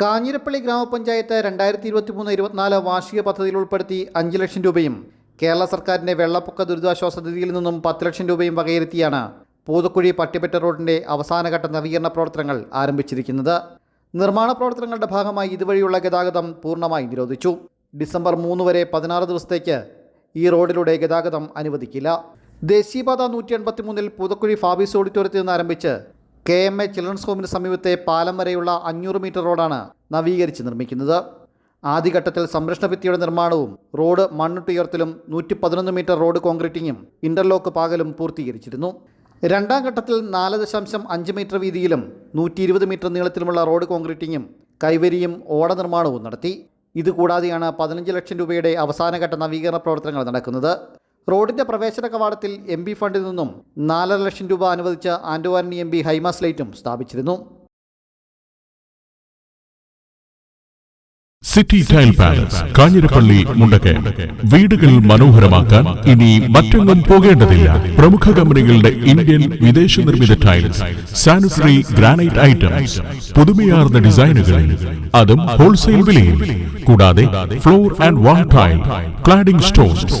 കാഞ്ഞിരപ്പള്ളി ഗ്രാമപഞ്ചായത്ത് രണ്ടായിരത്തി ഇരുപത്തി മൂന്ന് ഇരുപത്തിനാല് വാർഷിക പദ്ധതിയിൽ ഉൾപ്പെടുത്തി അഞ്ച് ലക്ഷം രൂപയും കേരള സർക്കാരിന്റെ വെള്ളപ്പൊക്ക ദുരിതാശ്വാസ നിധിയിൽ നിന്നും പത്ത് ലക്ഷം രൂപയും വകയിരുത്തിയാണ് പൂതക്കുഴി പട്ടിപ്പറ്റ റോഡിന്റെ അവസാനഘട്ട നവീകരണ പ്രവർത്തനങ്ങൾ ആരംഭിച്ചിരിക്കുന്നത്. നിർമ്മാണ പ്രവർത്തനങ്ങളുടെ ഭാഗമായി ഇതുവഴിയുള്ള ഗതാഗതം പൂർണമായി നിരോധിച്ചു. ഡിസംബർ മൂന്ന് വരെ പതിനാറ് ദിവസത്തേക്ക് ഈ റോഡിലൂടെ ഗതാഗതം അനുവദിക്കില്ല. ദേശീയപാത നൂറ്റി എൺപത്തി മൂന്നിൽ പൂതക്കുഴി ഫാബീസ് ഓഡിറ്റോറിയത്തിൽ നിന്ന് ആരംഭിച്ച് കെ എം എ ചിൽഡ്രൻസ് ഹോമിന് സമീപത്തെ പാലം വരെയുള്ള അഞ്ഞൂറ് മീറ്റർ റോഡാണ് നവീകരിച്ച് നിർമ്മിക്കുന്നത്. ആദ്യഘട്ടത്തിൽ സംരക്ഷണ ഭിത്തിയുടെ നിർമ്മാണവും റോഡ് മണ്ണിട്ടുയർത്തലും നൂറ്റി പതിനൊന്ന് മീറ്റർ റോഡ് കോൺക്രീറ്റിങ്ങും ഇന്റർലോക്ക് പാകലും പൂർത്തീകരിച്ചിരുന്നു. രണ്ടാം ഘട്ടത്തിൽ നാല് ദശാംശം അഞ്ച് മീറ്റർ വീതിയിലും നൂറ്റി ഇരുപത് മീറ്റർ നീളത്തിലുമുള്ള റോഡ് കോൺക്രീറ്റിങ്ങും കൈവരിയും ഓട നിർമ്മാണവും നടത്തി. ഇതുകൂടാതെയാണ് പതിനഞ്ച് ലക്ഷം രൂപയുടെ അവസാനഘട്ട നവീകരണ പ്രവർത്തനങ്ങൾ നടക്കുന്നത്. റോഡിന്റെ പ്രവേശന കവാടത്തിൽ എം പി ഫണ്ടിൽ നിന്നും നാലര ലക്ഷം രൂപ അനുവദിച്ച ആന്റോവാനി എം പി ഹൈമാസ് ലൈറ്റും സ്ഥാപിച്ചിരുന്നു. City tile palace Kanjirappally Mundakayam. വീടുകൾ മനോഹരമാക്കാൻ ഇനി മറ്റൊന്നും പോകേണ്ടതില്ല. പ്രമുഖ കമ്പനികളുടെ ഇന്ത്യൻ വിദേശ നിർമ്മിത ടൈൽസ് സാനിറ്ററി ഗ്രാനൈറ്റ് ഐറ്റംസ് പുതുമയാർന്ന ഡിസൈനുകളിൽ അതും ഹോൾസെയിൽ വിലയിൽ. കൂടാതെ floor and wall tile cladding stones